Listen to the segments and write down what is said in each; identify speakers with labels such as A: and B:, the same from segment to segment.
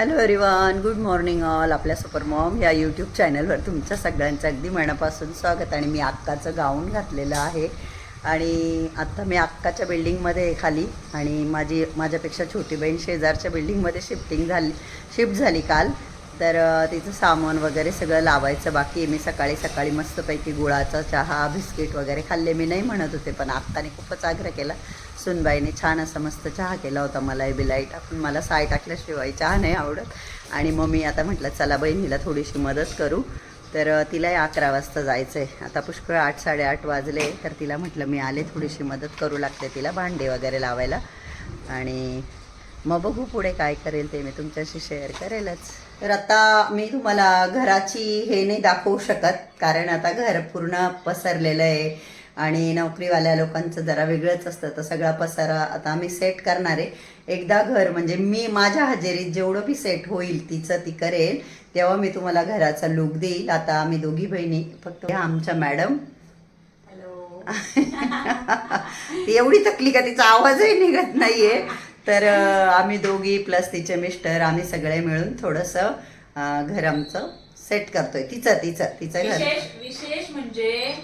A: Hello everyone good morning all आपल्या super mom या YouTube चॅनलवर तुमच्या सगळ्यांचं अगदी मनापासून स्वागत आणि मी अक्काचं गाऊन घातलेलं आहे. आणि आत्ता मी अक्काच्या बिल्डिंगमध्ये खाली आणि माझी माझ्यापेक्षा छोटी बहीण शेजारच्या बिल्डिंगमध्ये शिफ्टिंग झाली शिफ्ट झाली काल. तर तिचं सामान वगैरे सगळं लावायचं. बाकी मी सकाळी सकाळी मस्तपैकी गुळाचा चहा बिस्किट वगैरे खाल्ले. मी नाही म्हणत होते पण आत्ताने खूपच आग्रह केला. सुनबाईने छान असा मस्त चहा केला होता मलाई बिलाई टाकून. मला साय टाकल्याशिवाय चहा नाही आवडत. आणि मग मी आता म्हटलं चला बहिणीला थोडीशी मदत करू. तर तिलाही अकरा वाजता जायचं आहे आता पुष्कळ आठ साडेआठ वाजले. तर तिला म्हटलं मी आले थोडीशी मदत करू लागते तिला भांडे वगैरे लावायला. आणि मग बघू पुढे काय करेल ते मी तुमच्याशी शेअर करेलच. तर आता मी तुम्हाला घराची हे नाही दाखवू शकत कारण आता घर पूर्ण पसरलेलं आहे आणि नोकरीवाल्या लोकांचं जरा वेगळंच असतं तर सगळा पसारा आता आम्ही सेट करणार आहे. एकदा घर म्हणजे मी माझ्या हजेरीत जेवढं बी सेट होईल तिचं ती करेल तेव्हा मी तुम्हाला घराचा लुक देईल. आता आम्ही दोघी बहिणी फक्त आमच्या मॅडम एवढी थकली का तिचा आवाजही निघत नाहीये. तर आम्ही दोघी प्लस तिचे मिस्टर आम्ही सगळे मिळून थोडंसं घर आमचं सेट करतोय तिचं तिचं तिचं घर
B: विशेष विशेष म्हणजे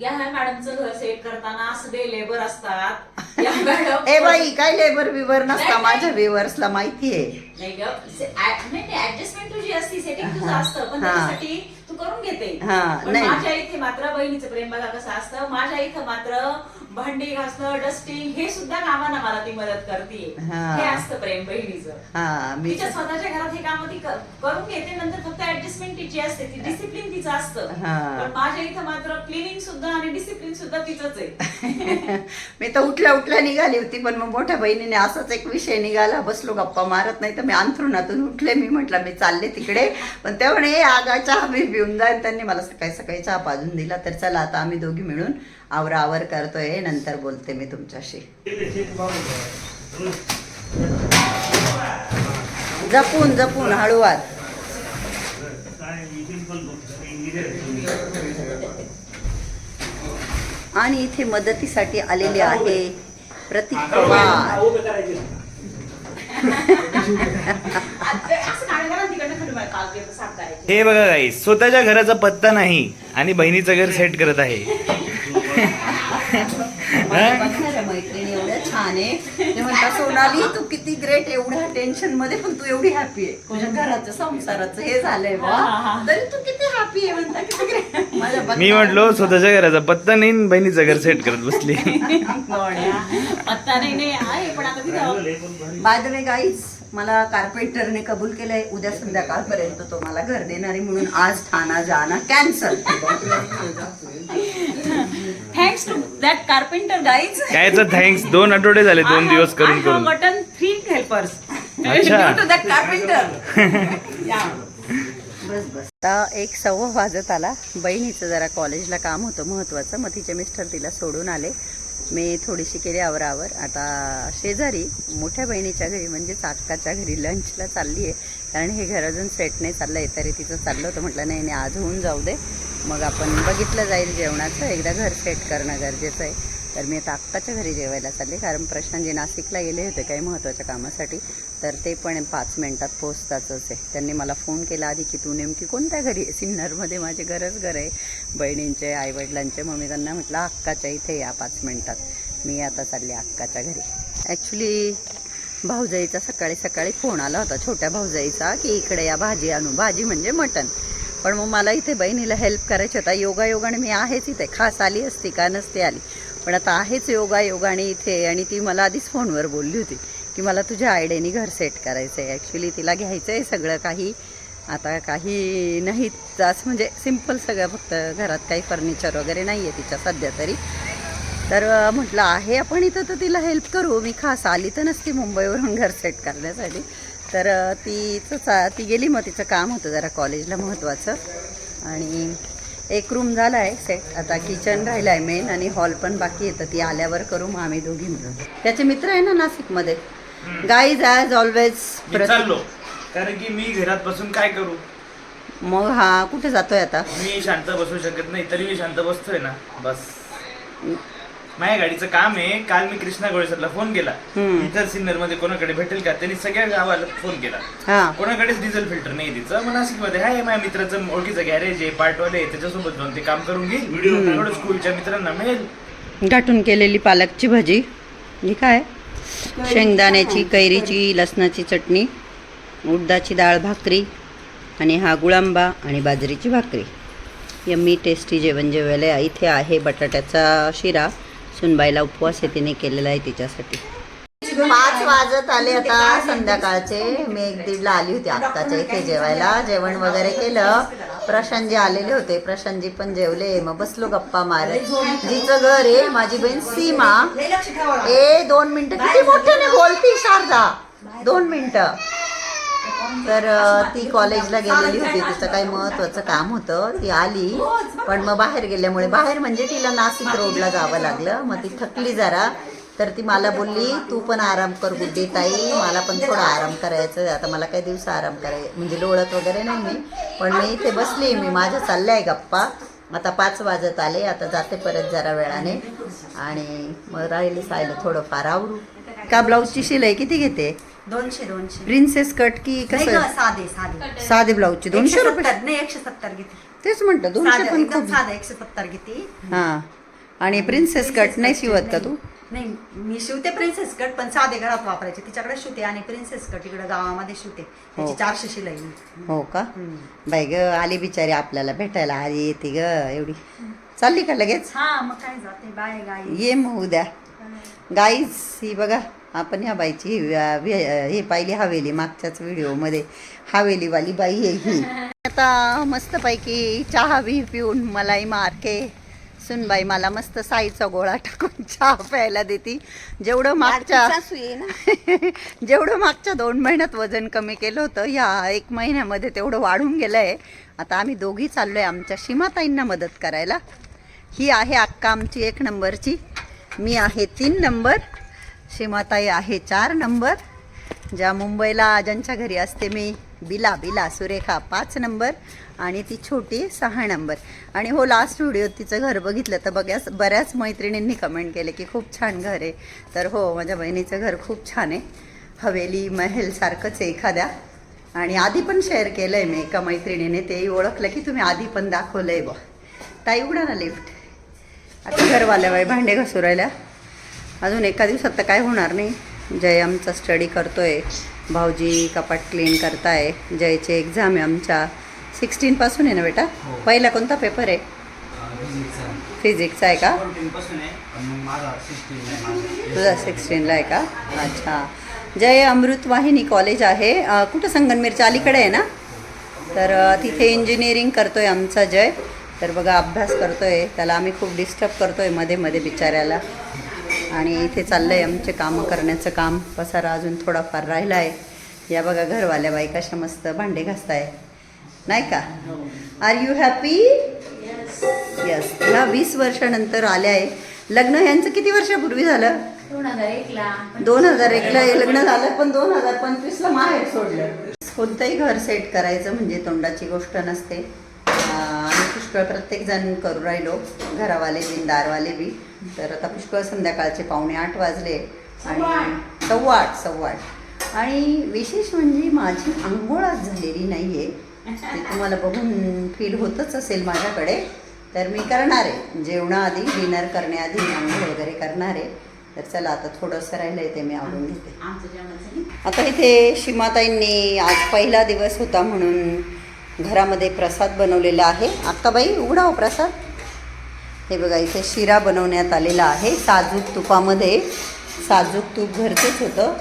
B: या मॅडमचं घर सेट करताना असले लेबर असतात या मॅडम
A: ए बाई काय लेबर बिबर नसता माझ्या
B: नाही.
A: व्ह्युअर्सला माहितीये
B: नाही ग ऍडजस्टमेंट तुझी असती सेटिंग तुझं. असतं पण
A: हा.
B: त्यासाठी तू करून घेते
A: हा,
B: पण
A: नाही.
B: माझ्या इथे मात्र बहिणीचं प्रेम बघा कसं असतं माझ्या इथं मात्र भांडी घासणं डस्टिंग हे सुद्धा कामांना मला ती मदत करते
A: हा.
B: हे असतं प्रेम बहिणीचं.
A: हा मी
B: तिच्या स्वतःच्या घरात हे काम ती क- करून घेते नंतर फक्त ऍडजस्टमेंट तिची असते. ती डिसिप्लिन तिचं असतं.
A: हा.
B: पण माझ्या इथं मात्र क्लिनिंग सुद्धा आणि डिसिप्लिन सुद्धा तिचंच आहे.
A: मी तर उठल्या उठल्या निघाली होती पण मग मोठ्या बहिणीने असाच एक विषय निघाला. बसलो गप्पा मारत नाही तर मी अंथरुणातून उठले. मी म्हटलं मी चालले तिकडे. पण ते म्हणे "ए, आगा चहा मी पिऊन जाईन त्यांनी मला सकाळी सकाळी चहा पाजून दिला. तर चला आता आम्ही दोघी मिळून आवरावर करतोय नंतर बोलते मी तुमच्याशी. जपून जपून हळूवार. आणि इथे मदतीसाठी आलेले आहे प्रतीक पवार
C: हे बघा काही स्वतःच्या घराचा पत्ता नाही आणि बहिणीचं घर सेट करत आहे.
A: मैत्रिणी एवढ्या छान आहे. ते म्हणतात सोनाली तू किती ग्रेट एवढ्या टेन्शनमध्ये पण तू एवढी हॅपी आहे. तुझ्या घराचं संसाराचं हे झालंय बा. तरी तू किती हॅपी आहे म्हणता किती ग्रेट माझ्या
C: मी म्हटलो स्वतःच्या घराचा पत्ता नाही आणि बहिणीचं घर सेट करत बसली.
B: पत्ता नाही नाही आहे पण आता तिथं
A: बाय द वे गाईज मला कार्पेंटरने कबूल केलंय उद्या संध्याकाळपर्यंत तो मला घर देणार आहे म्हणून आज ठाणा जाणं cancel
B: thanks to that carpenter guys
C: कायचं थँक्स दोन आठवडे झाले दोन दिवस करून करून.
B: बटन थ्री हेल्पर्स
C: अच्छा.
B: टू दॅट कार्पेंटर
A: बस बस. आता एक सव्वा वाजत आला. बहिणीचं जरा कॉलेजला काम होतं महत्त्वाचं मग तिचे मिस्टर तिला सोडून आले. मी थोडीशी केली आवरावर आता शेजारी मोठ्या बहिणीच्या घरी म्हणजेच अक्काच्या घरी लंचला चालली आहे कारण हे घर अजून सेट नाही चाललं आहे तरी तिचं चाललं होतं. म्हटलं नाही नाही आज होऊन जाऊ दे. मग आपण बघितलं जाईल जेवणाचं. एकदा घर सेट करणं गरजेचं आहे. तर मी आता आत्ताच्या घरी जेवायला चालले. कारण प्रशांतजी नाशिकला गेले होते काही महत्त्वाच्या कामासाठी तर ते पण पाच मिनटात पोचताच आहे. त्यांनी मला फोन केला आधी की तू नेमकी कोणत्या घरी आहे? सिन्नरमध्ये माझे घरच घर आहे. बहिणींचे आईवडिलांचे. मग मी त्यांना म्हटलं अक्काच्या इथे या पाच मिनटात. मी आता चालले अक्काच्या घरी. ॲक्च्युली भाऊजाईचा सकाळी सकाळी फोन आला होता छोट्या भाऊजाईचा की इकडे या भाजी आणू. भाजी म्हणजे मटण. पण मग मला इथे बहिणीला हेल्प करायची होता. योगा योगाने मी आहेच इथे. खास आली असती का नसते आली. पण आता आहेच योगा योगाने इथे. आणि ती मला आधीच फोनवर बोलली होती की मला तुझ्या आयडियानी घर सेट करायचं आहे ॲक्च्युली तिला घ्यायचं आहे सगळं काही. आता काही नाही तास म्हणजे सिंपल सगळं फक्त घरात काही फर्निचर वगैरे नाही आहे तिच्या सध्या तरी. तर म्हटलं आहे आपण इथं तर तिला हेल्प करू. मी खास आली तर नसती मुंबईवरून घर सेट करण्यासाठी. तर तिचं चा ती गेली. मग तिचं काम होतं जरा कॉलेजला महत्त्वाचं आणि एक रूम झाला आहे सेट आता किचन राहिलं आहे मेन आणि हॉल पण बाकी येतं ती आल्यावर करू. मग आम्ही दोघी मिळून. त्याचे मित्र आहे ना नाशिकमध्ये? गाईज ॲज ऑलवेज
C: कारण की मी घरात बसून काय करू?
A: मग हा कुठे जातोय आता?
C: मी शांत बसू शकत नाही. तरी मी शांत बसतोय ना. बस. माझ्या गाडीचं काम आहे काल मी कृष्णा गोळेसरला फोन केला. इतर सिन्नरमध्ये कोणाकडे भेटेल का? त्यांनी सगळ्या गावाला फोन केला.
A: हा.
C: कोणाकडेच डिझेल फिल्टर नाही तिचं. मग नाशिकमध्ये हाय माझ्या मित्राचं ओळखीचं गॅरेज आहे पार्टवाले आहे त्याच्यासोबत जाऊन ते काम करून घेईल व्हिडिओ स्कूलच्या मित्रांना मिळेल.
A: गाठून केलेली पालकची भाजी. ही काय? शेंगदाण्याची कैरीची लसणाची चटणी उडदाची डाळ भाकरी आणि हा गुळांबा आणि बाजरीची भाकरी. यम्मी टेस्टी जेवण जेवायला इथे आहे बटाट्याचा शिरा. सुनबाईला उपवास आहे तिने केलेला आहे तिच्यासाठी. पाच वाजत आले आता संध्याकाळचे. मी एक दीडला आली होती आत्ताच्या इथे जेवायला. जेवण वगैरे केलं. प्रशांतजी आलेले होते. प्रशांतजी पण जेवले. मग बसलो गप्पा मारत. जिचं घर आहे माझी बहीण सीमा. ए दोन मिनिटं. किती मोठ्याने बोलती शारदा? दोन मिनिटं. तर ती कॉलेजला गेलेली होती. तिचं काही महत्वाचं काम होतं. ती आली. पण मग बाहेर गेल्यामुळे बाहेर म्हणजे तिला नाशिक रोडला जावं लागलं. मग ती थकली जरा. तर ती मला बोलली तू पण आराम कर गुड्डी ताई. मला पण थोडा आराम करायचं आहे. आता मला काही दिवस आराम कराय म्हणजे लोळत वगैरे नाही मी. पण मी इथे बसली. मी माझ्या चालल्या आहे गप्पा. आता पाच वाजत आले. आता जाते परत जरा वेळाने. आणि मग राहिली सायला थोडंफार आवरू का ब्लाऊजची शिलाई किती घेते?
D: दोनशे दोनशे.
A: प्रिन्सेस कट की
D: नाही
A: कसं?
D: गं, साधे साधे.
A: साधे ब्लाऊजची दोनशे
D: एकशे
A: रुपये.
D: सत्तर नाही एकशे सत्तर घेते.
A: तेच म्हणतं दोनशे
D: साधं,
A: पण
D: एकदम
A: खूप.
D: साधं एकशे सत्तर घेते.
A: हा. आणि प्रिन्सेस कट नाही शिवत का तू?
D: नाही मी शिवते प्रिन्सेस कट पण साधे घरात वापरायचे. तिच्याकडे शिवते आणि प्रिन्सेस कट इकडे गावामध्ये शिवते. त्याची
A: हो.
D: चारशे शिलाई
A: हो का. बाई ग आली बिचारी आपल्याला भेटायला. आली येते ग एवढी. चालली का लगेच?
D: हा मग काय जाते? बाय गाई.
A: ये मग उद्या. गाईज ही बघा. आपण ह्या बाईची ही, पाहिली हवेली मागच्याच व्हिडिओमध्ये. हवेलीवाली बाई आहे ही. आता मस्तपैकी चहा बी पिऊन मलाई मारके सुनबाई मला मस्त साईचा गोळा टाकून चहा प्यायला देती. जेवढं मागच्या जेवढं मागच्या दोन महिन्यात वजन कमी केलं होतं या एक महिन्यामध्ये तेवढं वाढून गेलं आहे आता आम्ही दोघी चाललो आहे आमच्या सीमाताईंना मदत करायला. ही आहे अक्का आमची एक नंबरची. मी आहे तीन नंबर. सीमाताई आहे चार नंबर. ज्या मुंबईला ज्यांच्या घरी असते मी बिला बिला सुरेखा पाच नंबर आणि ती छोटी सहा नंबर. आणि हो लास्ट व्हिडिओ तिचं घर बघितलं तर बघ्यास बऱ्याच मैत्रिणींनी कमेंट केले की खूप छान घर आहे. तर हो माझ्या बहिणीचं घर खूप छान आहे. हवेली महलसारखंच आहे एखाद्या. आणि आधी पण शेअर केलं आहे मी एका मैत्रिणीने तेही ओळखलं की तुम्ही आधी पण दाखवलं आहे बा. ताई उघडा ना लिफ्ट आता घरवाल्या बाई भांडे घसुरायला अजून एका दिवसात तर काय होणार नाही. जय आमचा स्टडी करतोय. भाऊजी कपाट क्लीन करताय. जयचे एक्झाम आहे आमच्या. सिक्स्टीनपासून आहे ना बेटा? पहिला कोणता पेपर आहे? फिजिक्सचा आहे का? तुझा सिक्स्टीनला आहे का? अच्छा. जय अमृतवाहिनी कॉलेज आहे. कुठं संगनमेरच्या अलीकडे आहे ना? तर तिथे इंजिनिअरिंग करतोय आमचा जय. तर बघा अभ्यास करतोय. त्याला आम्ही खूप डिस्टर्ब करतोयमध्ये मध्ये बिचाऱ्याला. आणि इथे चाललंय आमचे कामं करण्याचं काम. पसारा अजून थोडाफार राहिला आहे या बघा घरवाल्या बाई कशा मस्त भांडे घासताय. नाही का? आर यू हॅपी यस ह्या वीस वर्षानंतर आल्या आहे लग्न यांचं किती वर्षापूर्वी झालं?
B: दोन हजार एकला.
A: दोन हजार एकला हे लग्न झालं पण दोन हजार पंचवीसला माहेर सोडलं. कोणतंही घर सेट करायचं म्हणजे तोंडाची गोष्ट नसते. पुष्कळ प्रत्येक जण करू राहिलो. घरावाले बी दारवाले बी. तर आता पुष्कळ संध्याकाळचे पावणे आठ वाजले आणि सव्वा आठ सव्वा आठ. आणि विशेष म्हणजे माझी आंघोळच झालेली नाही आहे ते तुम्हाला बघून फील होतच असेल माझ्याकडे. तर मी करणार आहे. जेवणाआधी डिनर करण्याआधी मी आंघोळ वगैरे करणार आहे. तर चला आता थोडंसं राहिलं आहे ते मी आवडून घेते. आता इथे सीमाताईंनी आज पहिला दिवस होता म्हणून घरामध्ये प्रसाद बनवलेला आहे. अक्काबाई उघडा हो प्रसाद. हे बघा इथे शिरा बनवण्यात आलेला आहे. साजूक तुपामध्ये साजूक तूप घरचंच होतं.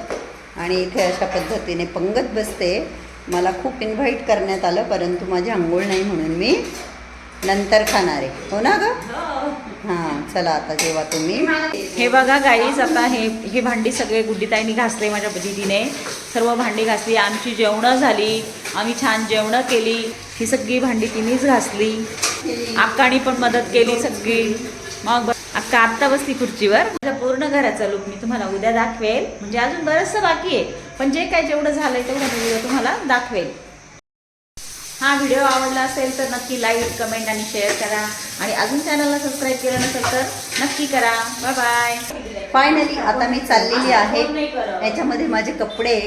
A: आणि इथे अशा पद्धतीने पंगत बसते. मला खूप इन्व्हाइट करण्यात आलं परंतु माझी आंघोळ नाही म्हणून मी नंतर खाणार. आहे हो ना ग? हां. चला आता जेव्हा तुम्ही.
B: हे बघा गाईज आता हे हे भांडी सगळे गुड्डीताईंनी घासले माझ्या दीदीने. सर्व भांडी घासली आमची जेवणं झाली. आम्ही छान जेवणं केली. ही सगळी भांडी तिनेच घासली. अक्कानी पण मदत केली सगळी. मग अक्का आत्ता बसली खुर्चीवर. माझ्या पूर्ण घराचा लुक मी तुम्हाला उद्या दाखवेल. म्हणजे अजून बरंचसं बाकी आहे. पण जे काय जेवढं झालंय तेवढं मी उद्या तुम्हाला दाखवेल. हा व्हिडिओ आवडला असेल तर नक्की लाईक कमेंट आणि शेअर करा. आणि अजून चॅनलला सबस्क्राईब केलं नसेल तर नक्की करा. बाय बाय
A: फायनली आता मी चाललेली आहे. याच्यामध्ये माझे कपडे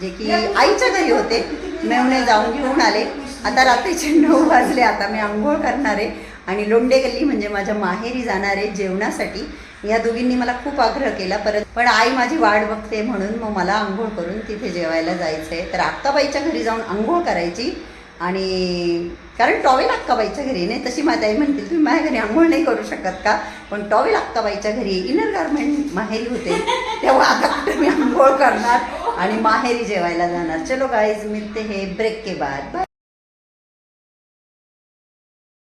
A: जे की आईच्या घरी होते मेवणे जाऊन घेऊन आले. आता रात्रीचे नऊ वाजले आता मी आंघोळ करणार आहे. आणि लोंडे गल्ली म्हणजे माझ्या माहेरी जाणार आहे जेवणासाठी. या दोघींनी मला खूप आग्रह केला परत पण आई माझी वाट बघते म्हणून मग मला आंघोळ करून तिथे जेवायला जायचं आहे तर अक्काबाईच्या घरी जाऊन आंघोळ करायची. आणि कारण टॉवेल अक्काबाईच्या घरी नाही तशी माझी आई म्हणते तुम्ही माझ्या घरी आंघोळ नाही करू शकत का? पण टॉवेल अक्काबाईच्या घरी इनर गार्मेंट माहेरी होते. तेव्हा आता कुठे मी आंघोळ करणार आणि माहेरी जेवायला जाणार. चलो गाईज मिळते हे ब्रेक के बाद. बाय